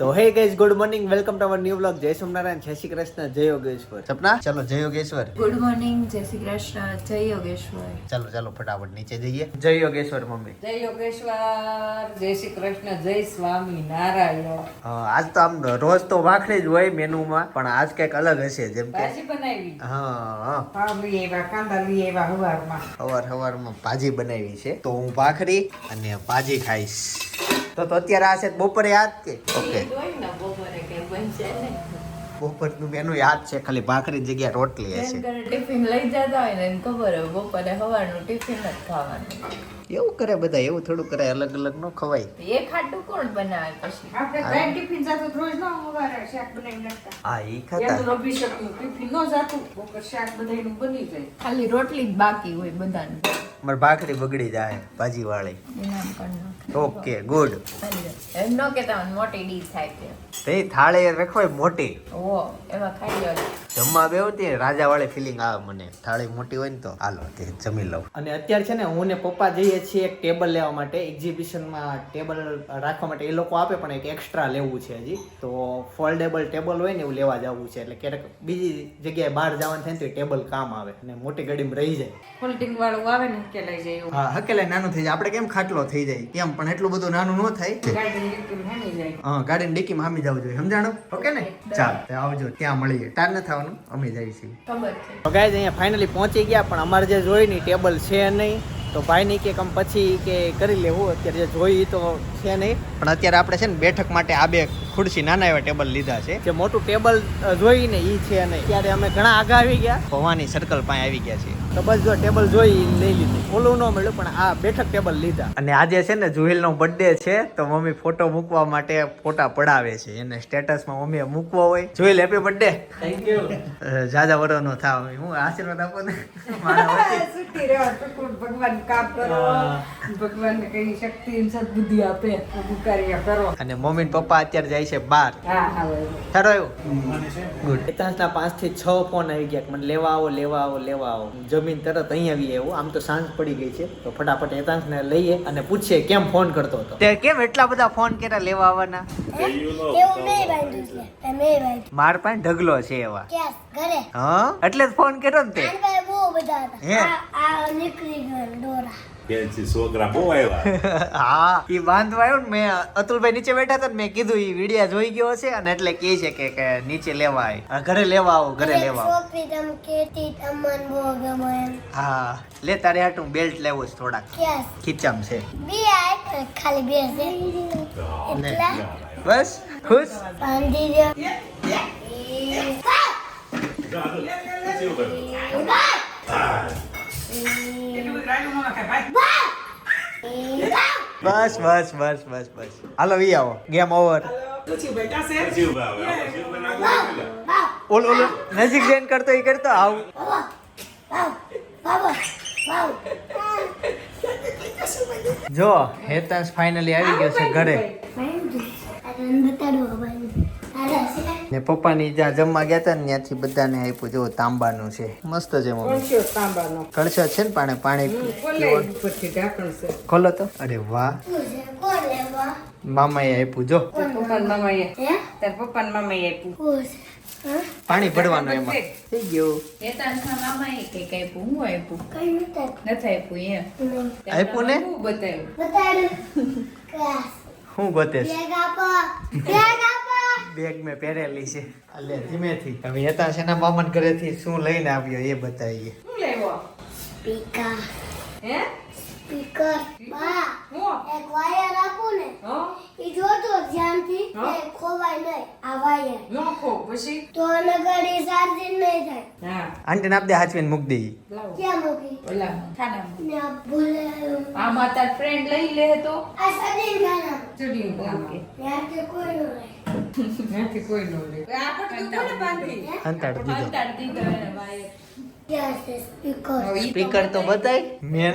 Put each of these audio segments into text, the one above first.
તો hey guys good morning welcome to our new blog જય સોમનારાયણ જય શ્રી કૃષ્ણ જય યોગેશ્વર. સપના ચલો જય યોગેશ્વર. ગુડ મોર્નિંગ જય શ્રી કૃષ્ણ જય યોગેશ્વર. ચાલો ચાલો ફટાફટ નીચે જઈએ. જય યોગેશ્વર મમ્મી. જય યોગેશ્વર જય શ્રી કૃષ્ણ જય સ્વામી નારાયણ. આજ તો આમ રોજ તો ભાખરી જ હોય મેનુમાં પણ આજ કંઈક અલગ હશે જેમ કે ભાજી બનાવી. હા હા. પાવ લઈ આવ્યા કાંદા લઈ આવ્યા હવારમાં. સવાર સવારમાં ભાજી બનાવી છે. તો હું ભાખરી અને ભાજી ખાઈશ. તો તો અત્યારે આ છે બપોરે યાદ કે? ઓકે. બપોરે કે બનશે બપોરનું મેનુ યાદ છે ખાલી ભાખરી જગ્યા રોટલી હશે. ટિફિન લઈ જતા હોય ને એને ખબર હોય બપોરે સવારનું ટિફિન જ ખાવાનું. એવું કરે બધા એવું થોડું કરે અલગ અલગ નો ખવાય. એ ખાટું કોણ બનાવે પછી? આપણે ત્રણ ટિફિન જાતું રોજ ન હવારે શાક બનાવી નાખતા હા ઈ ખાતા. એનું અભિષેકનું ટિફિન નો જાતું બપોર શાક બધાયનું બની જાય ખાલી રોટલી જ બાકી હોય બધાને. મારી ભાખરી બગડી જાય ભાજી વાળી. ઓકે ગુડ એમ નો કહેતા તમને મોટી ડી થાય કે. તે થાળી રાખવાય મોટી. ઓ એમાં ખાઈ લો. જમવા બેવું તે રાજા વાળી ફિલિંગ આવે મને. થાળી મોટી હોય ને તો હાલો તે જમી લઉં. અને અત્યારે છે ને હું ને પપ્પા જઈએ છીએ એક ટેબલ લેવા માટે એક્ઝિબિશનમાં ટેબલ રાખવા માટે. એ લોકો આપે પણ એક એક્સ્ટ્રા લેવું છે હજી. તો ફોલ્ડેબલ ટેબલ હોય ને એવું લેવા જવું છે. એટલે ક્યારેક બીજી જગ્યાએ બહાર જવાનું થાય ને તો એ ટેબલ કામ આવે. અને મોટી ગાડીમાં રહી જાય. ફોલ્ડિંગ વાળું આવે ને ઉકેલાઈ જાય હા હકેલાઈ નાનું થઈ જાય. આપણે કેમ ખાટલો થઈ જાય? કેમ? પણ એટલું બધું નાનું ન થાય. ગાડી હા ગાડીની ડીકીમાં હામી જવું જોઈએ. સમજાણો? ઓકે ને? ચાલ આવજો. ત્યાં મળીએ. તાર ન થવાનું. અમે જઈએ છીએ. ખબર છે. તો ગાઈઝ અહીંયા ફાઇનલી પહોંચી ગયા પણ અમારે જે જોઈ ની ટેબલ છે નહીં તો ભાઈની કે કમ પછી કે કરી લેવું. અત્યારે જે જોઈ તો છે નહીં. પણ અત્યારે આપણે છે ને બેઠક માટે આ બે ખુરશી નાના એવા ટેબલ લીધા છે. જે મોટું ટેબલ જોઈને એ ઈ છે અને ત્યારે અમે ઘણા આગા આવી ગયા. ભવાની સર્કલ પાસે આવી ગયા છે તો બસ જો ટેબલ જોઈ લઈ લીધું. ઓલું ન મળ્યું પણ આ બેઠક ટેબલ લીધા. અને આજે છે ને જુહિલનો બર્થડે છે તો મમ્મી ફોટો મૂકવા માટે ફોટા પડાવે છે. એને સ્ટેટસમાં મમ્મીએ મૂકવો હોય. Juhil happy birthday thank you જાજા વરો નો થાવ. હું આશીર્વાદ આપો ને. મારા વતી. સુખી રહેવા ટુકડું ભગવાન કામ કરો. ભગવાન કઈ શક્તિ અને સદબુદ્ધિ આપે કરો. અને મમ્મી પપ્પા અત્યારે જાય છે બાર. ખરો આવ્યો. ગુડ એતાંશના પાંચથી છ ફોન આવી ગયા મને લેવા આવો લેવા આવો લેવા આવો. જમીન તરત અહીં આવી એવું આમ તો સાંજ પડી ગઈ છે. તો ફટાફટ એતાંશ ને લઈએ અને પૂછીએ કેમ ફોન કરતો હતો. તે કેમ એટલા બધા ફોન કર્યા લેવા આવવાના? એવું મેં બાંધ્યું માર પાસે ઢગલો છે એવા. હા? એટલે જ ફોન કર્યો ને તે. બહુ બધા હે? આ આ નીકળી ગયો દોરા. પેન્સી છોકરા બહુ આવ્યા. હા ઈ બાંધવા આવ્યો ને મેં અતુલભાઈ નીચે બેઠા હતા ને મેં કીધું એ વિડિયા જોઈ ગયો છે અને એટલે કહે છે કે કે નીચે લેવા ઘરે લેવા આવો ઘરે લેવા આવો હા લે તારે હાટું બેલ્ટ લેવું છે થોડાક. ખીચામ છે. ખાલી બે બસ ખુશ? બાંધી દો. બસ બસ બસ બસ બસ. હાલો ઈ આવો. ગેમ ઓવર નાખી ઓલ ઓલ નજીક જઈને કરતો એ કરતો. આવ. જો હેતાંશ ફાઇનલી આવી ગયો છે ઘરે. ભાઈ ને પપ્પાની જ્યાં જમવા ગયા હતા ને ત્યાંથી બધાને આપ્યું. જો તાંબાનું છે. મસ્ત છે મમ્મી. તાંબાનો? કળશા છે ને પાણી પાણી ખોલે ઉપરથી ઢાંકણ છે. ખોલો તો. અરે વાહ. શું મામાએ આપ્યું જો. પપ્પાને મામાએ. હે? તાર પપ્પાને મામાએ આપ્યું. પાણી ભરવાનું એમાં. થઈ ગયું. આપ્યું હું આપ્યું? નથી નથી આપ્યું એમ. આપ્યું ને? શું બતાવ્યું? બતાડો. હું ગોતે છે બેગ મેં પહેરેલી છે. એટલે ધીમેથી. હવે હેતાંશ એના મામન ઘરેથી શું લઈને આવ્યો એ બતાવીએ. શું લેવો? સ્પીકર. હે? સ્પીકર. બા હું. એક વાયર આપું ને હા. એ જોતો ધ્યાનથી એ ખોવાય નહીં આ વાયર. નોખો પછી? તો નગર એ ચાર્જિંગ નહીં થાય. હા. આંટીને આપદે હાચવીને મૂક દે ક્યાં મૂકી? ઓલા ખાનામાં ને આ ભૂલે આ માતા ફ્રેન્ડ લઈ લે તો? આ સડીને ખાના ચડી ઓકે ત્યારથી કોઈ નો રહે. કોઈ નો લે. અંતાડ દીધો. અંતાડ દીધો વાયર. સ્પીકર તો બતાય મેન.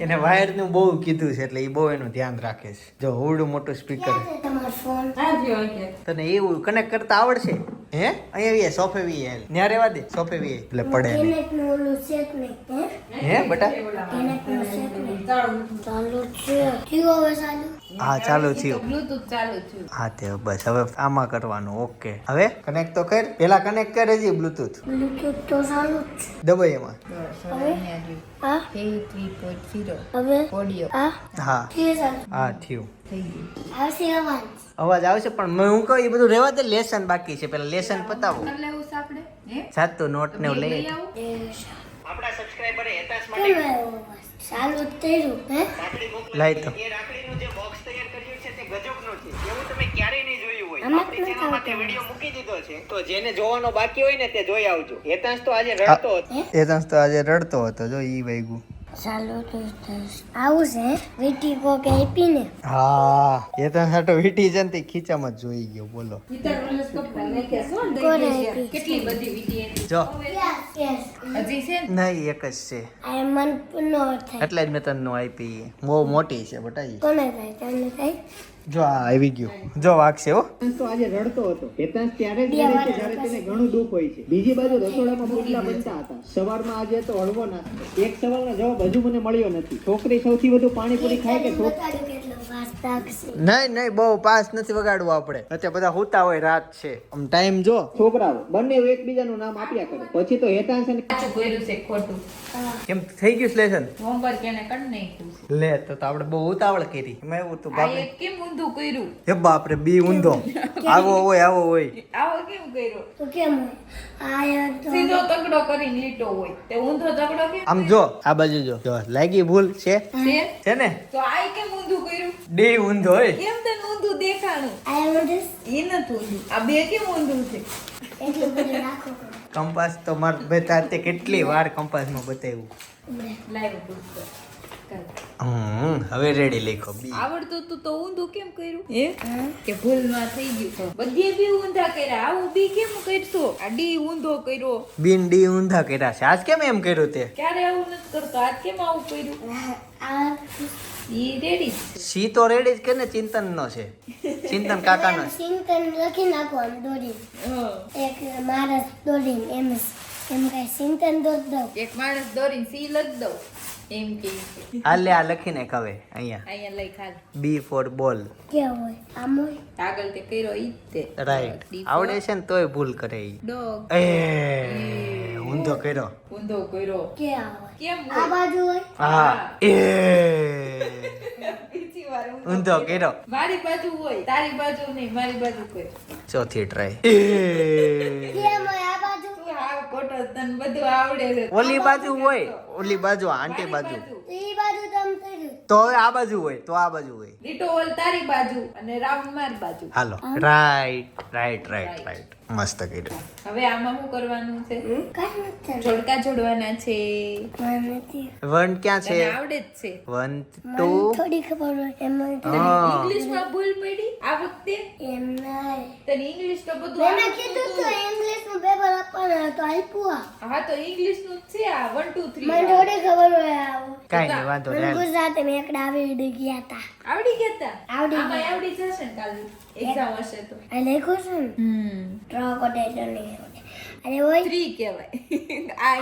એને વાયરનું બહુ કીધું છે એટલે એ બહુ એનું ધ્યાન રાખે છે. જો ઓવડું મોટું સ્પીકર તને એવું કનેક્ટ કરતા આવડશે? હે? અહીંયા વી સોફે વી ત્યાં રહેવા દે સોફે વીએ એટલે પડે નું હે? બટા? નું ચાલુ છે. કયો હવે ચાલુ? હા ચાલુ થયું. બ્લુટુથ ચાલુ થયું. હા તે બસ હવે આમાં કરવાનું ઓકે. હવે કનેક્ટ તો કર પેલા કનેક્ટ કરે છે બ્લૂટૂથ બ્લુટૂથ તો ચાલુ જ છે. દબાઈ એમાં. અવાજ. અવાજ આવશે પણ હું કહું એ બધું રહેવા દે લેસન બાકી છે. પેલા લેસન પતાવો. સાતું નોટ ને એવું લઈ આપણા સબસ્ક્રાઇબરે હેતાસ માટે ચાલુ જ થયું હે? લાઈ તો એ રાખડીનું જે બોક્સ તૈયાર કર્યું છે તે ગજબનું છે એવું તમે ક્યારેય નહીં જોયું હોય આમાં આપણી ચેનલ માટે આવતું. મૂકી દીધો છે તો જેને જોવાનો બાકી હોય ને તે જોઈ આવજો. હેતાંશ તો આજે રડતો હતો. હેતાંશ તો આજે રડતો હતો જો ઈ વાગ્યું ચાલુ તો આવું છે? વીટી કોક આપીને? હા. હેતાંશ આટો વીટી છે ને ખીચામાં જ જોઈ ગયો બોલો. કેટલી બધી વીટી જો. Yes yes. હજી છે નહીં એક જ છે. આ મન નો થાય. એટલે જ મેં તને આપી. બહુ મોટી છે બટાઈ. કોને થાય? તમને થાય? જો આ આવી ગયો. જો વાગશે હો. તો આજે રડતો હતો. હેતાંશ ત્યારે જ રડે છે જ્યારે તેને ઘણું દુઃખ હોય છે. બીજી બાજુ રસોડામાં પુડલા બનતા હતા. સવારમાં આજે તો હળવો નાસ્તો. એક સવાલનો જવાબ હજુ મને મળ્યો નથી. છોકરી સૌથી વધુ પાણીપુરી ખાય કે નહીં નહીં બહુ પાસ નથી વગાડવું આપણે. અત્યારે બધા હોતા હોય રાત છે. આમ ટાઈમ જો. છોકરાઓ બંને એકબીજાનું નામ આપ્યા કરે. પછી તો હેતા છે ને કાચું કર્યું છે ખોટું. કેમ થઈ ગયું લેસન? હોમવર્ક એને કર નહીં લે તો તો આપણે બહુ ઉતાવળ કરી. એમાં એવું તો બાપ. કેમ ઊંધું કર્યું? હે બાપરે બી ઊંધો. આવો હોય આવો હોય. આવો કેમ કર્યો? તો કેમ આયા તો સીધો તગડો કરીને લીટો હોય. તે ઊંધો તગડો કેમ આમ જો આ બાજુ જો. જો લાગી ભૂલ છે? છે? છે ને? તો આ કેમ ઊંધું કર્યું? ડી ઊંધો હોય? કેમ તને ઊંધું દેખાણું? આઈ એમ જ એ નતું ઊંધું. આ બે કેમ ઊંધું છે? એટલું બધું રાખો કંપાસ તો માર બેટા તે કેટલી વાર કંપાસમાં બતાવ્યું? લાઈવ હવે રેડી લખો બી. આવડતું તું તો ઊંધું કેમ કર્યું? હે? કે ભૂલમાં થઈ ગયું બધે બી ઊંધા કર્યા. આવું બી કેમ કરશો? આ ડી ઊંધો કર્યો. બિન ડી ઊંધા કર્યા છે. આજ કેમ એમ કર્યું તે? ક્યારે આવું નથી કરતો? આજ કેમ આવું કર્યું? આ ઈ રેડી સી તો રેડી જ કે ને ચિંતન નો છે? ચિંતન કાકા નો ચિંતન લખી નાખવાનું દોરી. એક માણસ દોરી એમ એમ કઈ ચિંતન દોર દઉં. એક માણસ દોરી સી લખ દઉં. એમ કે. છે. આ લે આ લખીને હવે અહીંયા. અહીંયા લઈ ખાલ બી ફોર બોલ. કે હોય આમ હોય. આગળ તે કર્યો ઈ તે. રાઈટ આવડે છે ને તોય ભૂલ કરે ઈ. ડોગ. એ ઊંધો કર્યો. ઊંધો કર્યો. ક્યાં હોય. કેમ આ બાજુ હોય. હા. એ. ઊંધો ઊંધો મારી બાજુ હોય તારી બાજુ નહીં મારી બાજુ કર ચોથી ટ્રાય કેમ હોય આ બાજુ? ઓલી બાજુ હોય. ઓલી બાજુ આંટી બાજુ. તો એ બાજુ તમ કર્યું. તો હવે આ બાજુ હોય તો આ બાજુ હોય. લીટો ઓલ તારી બાજુ અને રાઉન્ડ માર બાજુ. હાલો. રાઈટ રાઈટ રાઈટ રાઈટ મસ્ત કર્યું. હવે આમાં શું કરવાનું છે? જોડકા જોડવાના છે. વન ક્યાં છે? આવડે જ છે. One two? થોડી ખબર હોય એમાં તો હા. ભૂલ પડી આ વખતે? એમ નહીં તને ઇંગ્લિશ તો બધું મેં કીધું તો ઇંગ્લિશ નું પેપર આપવાનું તો આપ્યું હા તો ઇંગ્લિશનું છે આ. વન ટુ થ્રી મને થોડી ખબર હોય આવું કાંઈ નહીં વાંધો નહીં ગુજરાતી મેં એકડા આવી ગયા હતા આવડી ગયા હતા આવડી આમાં આવડી જશે ને કાલે. એક્ઝામ હશે તો. આ લખ્યું છે ને? હમ. ટ્રોકોટેટર નહીં આવડે અરે ઓય. થ્રી કહેવાય. આ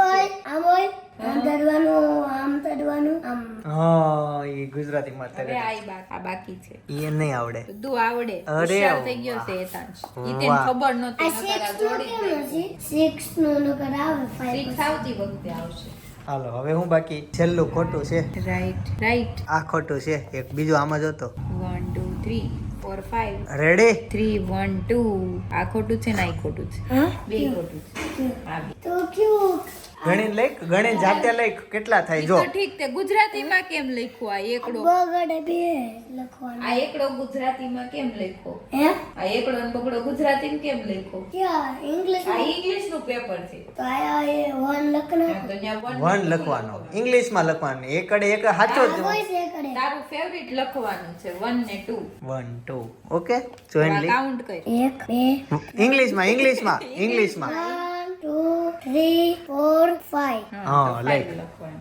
ઓય આમ ઓય. આમ તરવાનું આમ તરવાનું આમ. હા એ ગુજરાતીમાં હવે તરત આ આ બાકી છે. એ નહીં આવડે. બધું આવડે. અરે થઈ ગયો છે હેતાંશ ઈ તેને ખબર નહોતી. નકર આ સિક્સનું જોડી જ કેમ દઈ. હશે? સિક્સનું નકર આવે ફાઈવ આવતી વખતે આવશે. હાલો હવે હું બાકી? છેલ્લું ખોટું છે. રાઈટ રાઈટ આ ખોટું છે. એક બીજું આમાં જોતો one two three four five ready three one two આ ખોટું છે ને આ ખોટું છે. હા? બે ખોટું છે. તો ક્યું ગણી લખ ગણી જાતે લખ કેટલા થાય જો. તો ઠીક તે ગુજરાતીમાં કેમ લખ્યું આ એકડો? બગડે બે લખવાનું. આ એકડો ગુજરાતીમાં કેમ લખ્યો હે? આ એકડો ને બગડો ગુજરાતીમાં કેમ લખ્યો ક્યાં? ઇંગ્લિશ આ ઇંગ્લિશનું પેપર છે. તો આ એ વન લખવાનો. વન લખવાનો. ઇંગ્લિશમાં લખવાનું. એકડે એક સાચો જ તારું ફેવરિટ લખવાનું છે. વન ને two one two okay join લી. કાઉન્ટ કર. એક બે. ઇંગ્લિશમાં ઇંગ્લિશમાં one two three four five હા, તો ફાઈવ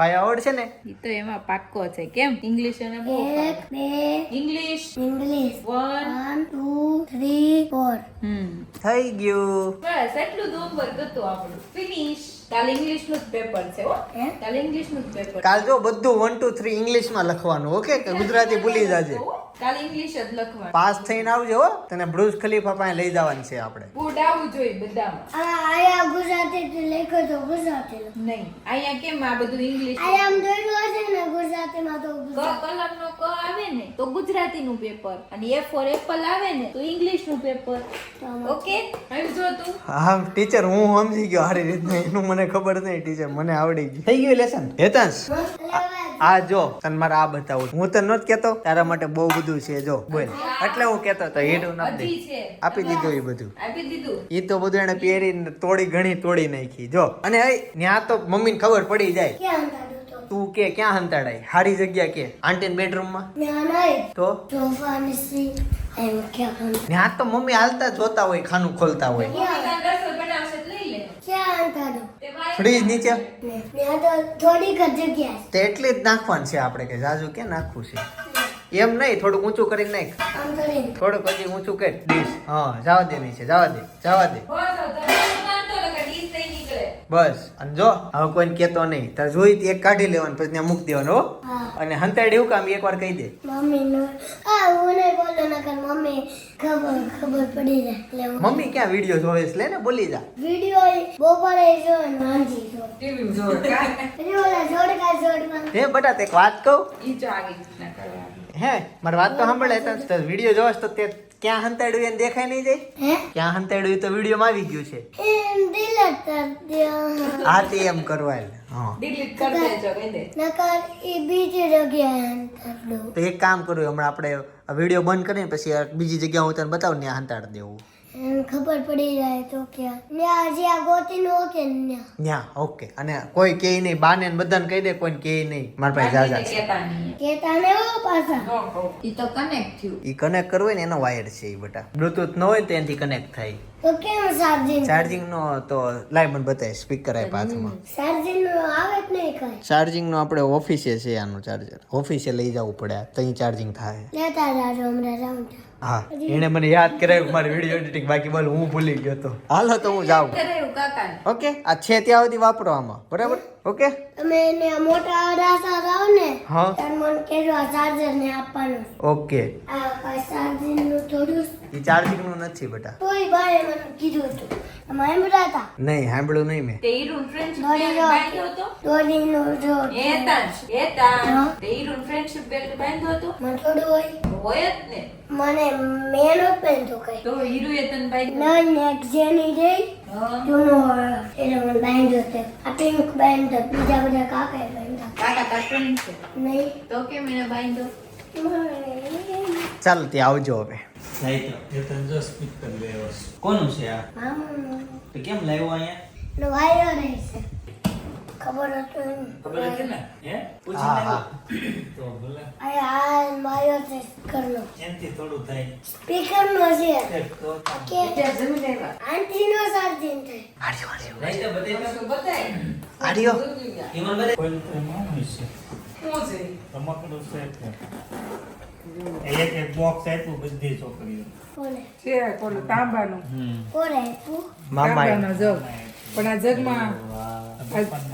five આવડ છે ને? એ તો એમાં પાક્કો છે. કેમ? ઇંગ્લિશ અને બહુ એક બે. English English one two three four હમ. થઈ ગયું. બસ એટલું જ હોમવર્ક હતું આપણું. ફિનિશ કાલે ઇંગ્લિશનું જ પેપર છે હો. કાલ ઇંગ્લિશનું પેપર કાલ જો બધું વન ટુ થ્રી ઇંગ્લિશમાં લખવાનું ઓકે કે ગુજરાતી ભૂલી જાજે. કાલે ઇંગ્લિશ જ લખવાનું. પાસ થઈને આવજો હો. તને બ્રુઝ ખલીફા પાસે લઈ જવાની છે આપણે. ગુડ આવવું જોઈએ બધામાં. આ આયા ગુજરાતી લખ્યો તો ગુજરાતી લખો. નહીં આયા કેમ આ બધું ઇંગ્લિશ આયા આમ દોર્યું હશે ને ગુજરાતીમાં તો ક ગુજરાતી. કલમનો ક આવે ને તો ગુજરાતીનું પેપર અને એ ફોર એપલ આવે ને તો ઇંગ્લિશનું પેપર ઓકે? હવે જો તું. હા ટીચર હું સમજી ગયો. સારી રીતના. એનું મને ખબર નહીં ટીચર મને આવડી ગયું. થઈ ગયું લેસન હેતાંશ? આ જો તને મારે આ બતાવું હું તને નહોત કેતો તારા માટે બહુ બધું છે જો. બોલ. એટલે હું કેતો તો હીડું ના દે આપી દીધું એ બધું. આપી દીધું. એ તો બધું એને પહેરીને તોડી ઘણી તોડી નાખી જો. અને ત્યાં તો મમ્મીને ખબર પડી જાય. તો? કે ક્યાં હંતાડાય? હારી જગ્યા કે? આંટી બેડરૂમમાં? તો? ત્યાં તો મમ્મી હાલતા જોતા હોય ખાનું ખોલતા હોય. ફ્રીજ નીચે? થોડીક જગ્યા છે તે એટલે જ નાખવાની છે આપણે કે જાજુ કે નાખવું છે? એમ નહીં થોડુંક ઊંચું કરીને નાખ. થોડુંક હજી ઊંચું કર. ડીશ. હા જવા દે નીચે જવા દે જવા દે બસ હવે તમે વાંધો લગા ડીશ નહીં નીકળે બસ. અને જો હવે કોઈને કેતો નહીં. તારે જોઈ એક કાઢી લેવાનું પછી ત્યાં મૂકી દેવાનું હો. અને હંતાડી એવું કામ એકવાર કહી દે. મમ્મી આ હું નહીં બોલો નકર મમ્મી ખબર ખબર પડી જાય. મમ્મી ક્યાં વીડિયો જોવે છે? લે ને બોલી જા. વીડિયો બપોરે જો ને જો. ટીવી જોવે કાં? ઓલા જોડકા જોડમાં હે બટા તે એક વાત કહું? ઈ જો રીતના હે મારી વાત તો સાંભળે તો વીડિયો જોવે તો તે ક્યાં હંતાડ્યું એને દેખાય નહીં જાય? ક્યાં હંતાડ્યું તો વિડીયોમાં આવી ગયું છે. હા તે એમ કરવા હા. ડિલીટ કરી દેજો કહી દે. નકર એ બીજી જગ્યાએ તો એક કામ કર્યું હમણાં આપણે આ વીડિયો બંધ કરીને પછી બીજી જગ્યા હું તને બતાવું ને હંતાડ દેવું. ખબર પડી જાય તો ક્યાં ન્યા જે આ ગોતી નો કે ન્યા. ન્યા ઓકે. અને કોઈ કે નહીં બાને ને બધાને કહી દે કોઈ કે નહીં. મારા પાસે જાજા છે. કેતા ને ઓ પાછા. ઈ તો કનેક્ટ થયું. ઈ કનેક્ટ કરવું ને એનો વાયર છે ઈ બટા. બ્લુટૂથ ન હોય તેનથી કનેક્ટ થાય. તો કેમ ચાર્જિંગ ચાર્જિંગ નો તો લાઈવ મને બતાય સ્પીકર આપ્યા હાથમાં. ચાર્જિંગ નો આવે જ નહીં કઈ. ચાર્જિંગ નો આપણે ઓફિસે છે આનું ચાર્જર ઓફિસે લઈ જવું પડે ત્યાં ચાર્જિંગ થાય. લેતા જાજો હમણાં ત્યાં. હા. એને મને યાદ કરાવ્યું મારી વીડિયો એડિટિંગ બાકી બોલ હું ભૂલી ગયો તો. હાલો તો હું જાઉં. ઓકે આ છે ત્યાં સુધી વાપરો આમાં. બરાબર? ઓકે? તમે એને મોટા અડાસા રાવ ને હા. ત્યારે મન કેજો આ ચાર્જર ને આપવાનું. ઓકે. આ ચાર્જિંગનું થોડું એ ચાર્જિંગનું નથી બેટા. તોય ભાઈ મને કીધું હતું. નહીં સાંભળ્યું નહીં મેં. તે હીરું ફ્રેન્ડશિપ બેલ્ટ બાંધ્યો હતો? દોરી નું જો એ તાજ એ તાજ. તે હીરું ફ્રેન્ડશિપ બેલ્ટ બાંધ્યો હતો? મને થોડું હોય. હોય જ ને. મને મેનો પેન તો કઈ. તો હીરું એ તને બાંધ્યો? નન એક જેની જઈ હા. જૂનો એટલે મને બાંધ્યો હતો આ પિંક બાંધ્યો બીજા બધા કાકા બાંધ્યા. કાકા friend છે? નહીં. તો કેમ એને દો ચાલો. ત્યાં આવજો હવે. કોનું છે આ? કેમ લાવ્યો અહીંયા? નો વાયર રહેશે. ખબર હતું. ખબર હતી ને? હે? પૂછી હા, હા. તો ભલે. આ આ વાયર છે સ્પીકરનો. એનથી થોડું થાય. સ્પીકરનો છે. એક તો કે આંટીનો ચાર્જિંગ થાય. આડ્યો આડ્યો. લઈ જા બતાવી તો બતાય આડ્યો. ઈમન બતાવી કોઈ તો માનું છે? શું છે? રમકડું છે એક એક બોક્સ આપ્યું બધી છોકરીઓ. કોને? છે કોલું તાંબાનું. કોને આપ્યું? મામા પણ આ જગમાં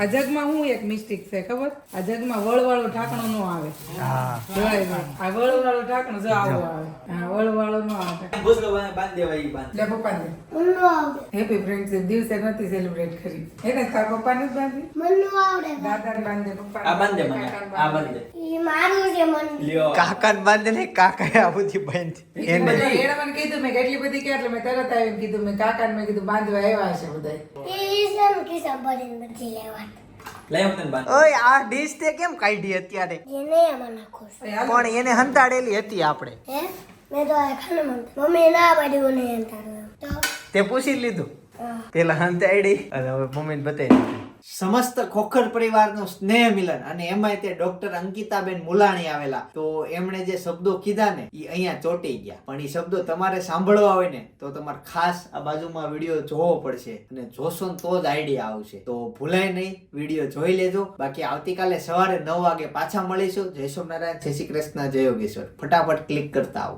આ- જગમાં હું એક મિસ્ટેક છે ખબર? આ જગમાં વળવાળો ઢાંકણું નો આવે. હા. આ વળવાળો ઢાંકણું જો આવો આવે. હા વળવાળું ન આવે. પપ્પાને મનનું આવડે. હેપી ફ્રેન્ડશિપ દિવસે નથી સેલિબ્રેટ કરી. એને તાર પપ્પા ને બાંધી? મનનું આવડે દાદાને બાંધે પપ્પા આ બાંધે મને. આ બાંધે. ઈ મારું છે મન. કાકા ને બાંધે ને કાકા આ બધી બાંધી. એને મને કીધું મેં કેટલી બધી કે એટલે મેં તરત આવીને કીધું મેં કાકાને મેં કીધું બાંધવા આવ્યા છે બધા બધી ઓય આ ડીશ તે કેમ કાઢી અત્યારે. પણ એને હંતાડેલી હતી આપણે. હે? મેં તો આ ખાને મનતા મમ્મી ના પાડ્યું તે પૂછી લીધું. પેલા હંતાડી અને હવે મમ્મીને બતાવી સમસ્ત ખોખર પરિવારનું સ્નેહ મિલન અને એમાં તે ડોક્ટર અંકિતાબેન મુલાણી આવેલા. તો એમણે જે શબ્દો કીધા ને એ અહીંયા ચોંટી ગયા. પણ એ શબ્દો તમારે સાંભળવા હોય ને, તો તમારે ખાસ આ બાજુમાં વીડિયો જોવો પડશે. અને જોશો ને તો જ આઈડિયા આવશે. તો ભૂલાય નહીં, વીડિયો જોઈ લેજો. બાકી આવતીકાલે સવારે નવ વાગે પાછા મળીશું. જય સોમનારાયણ જય શ્રી કૃષ્ણ, જય યોગેશ્વર. ફટાફટ ક્લિક કરતા આવો.